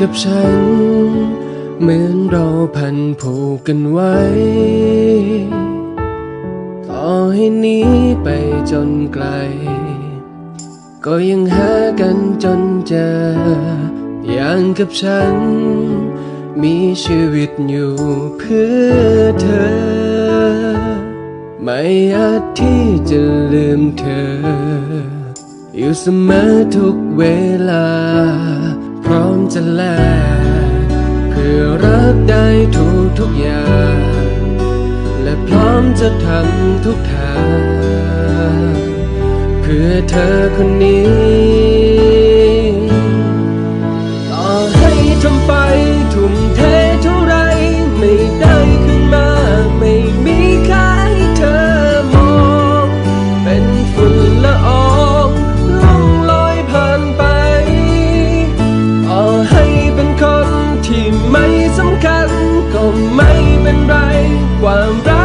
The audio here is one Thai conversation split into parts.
กับฉัน เหมือนเราพันผูกกันไว้ ต่อให้หนี้ไปจนไกล ก็ยังหากันจนเจอ อย่างกับฉัน มีชีวิตอยู่เพื่อเธอ ไม่อาจที่จะลืมเธอ อยู่เสมอทุกเวลา พร้อมจะแลกเพื่อรักได้ทุกทุกอย่าง และพร้อมจะทำทุกทาง เพื่อเธอคนนี้ ค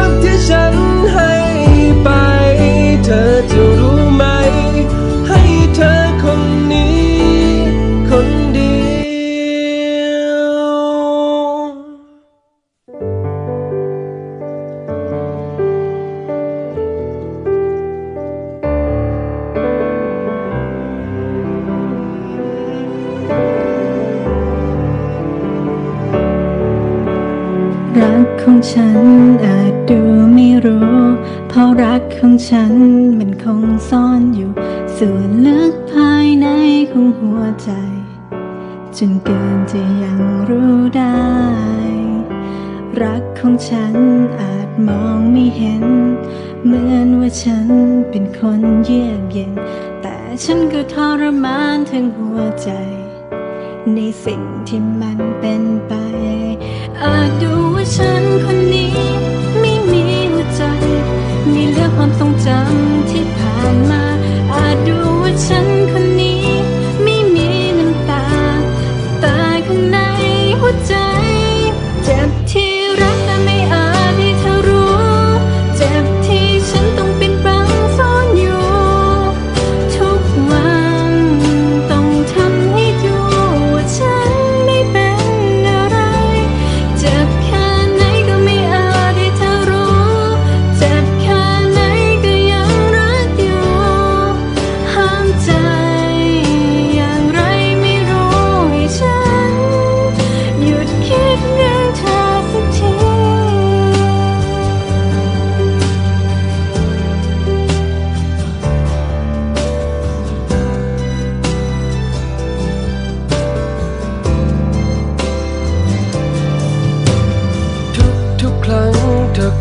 รักของฉันอาจดูไม่รู้ เพราะรักของฉันมันคงซ่อนอยู่ ส่วนลึกภายในของหัวใจ จนเกินจะยังรู้ได้ รักของฉันอาจมองไม่เห็น เหมือนว่าฉันเป็นคนเยือกเย็น แต่ฉันก็ทรมานทั้งหัวใจ ในสิ่งที่มันเป็นไป อาจดูว่าฉันคนนี้ ไม่มีหัวใจ มีเหลือความทรงจำที่ผ่านมา อาจดูว่าฉันคน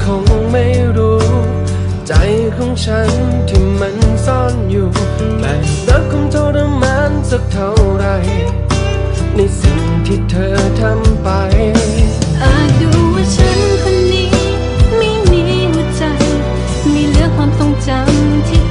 คงไม่รู้ ใจของฉันที่มันซ่อนอยู่แต่รักคงทรมานสักเท่าไร ในสิ่งที่เธอทำไป อาจดูว่าฉันคนนี้ ไม่มีหัวใจ มีเหลือความทรงจำที่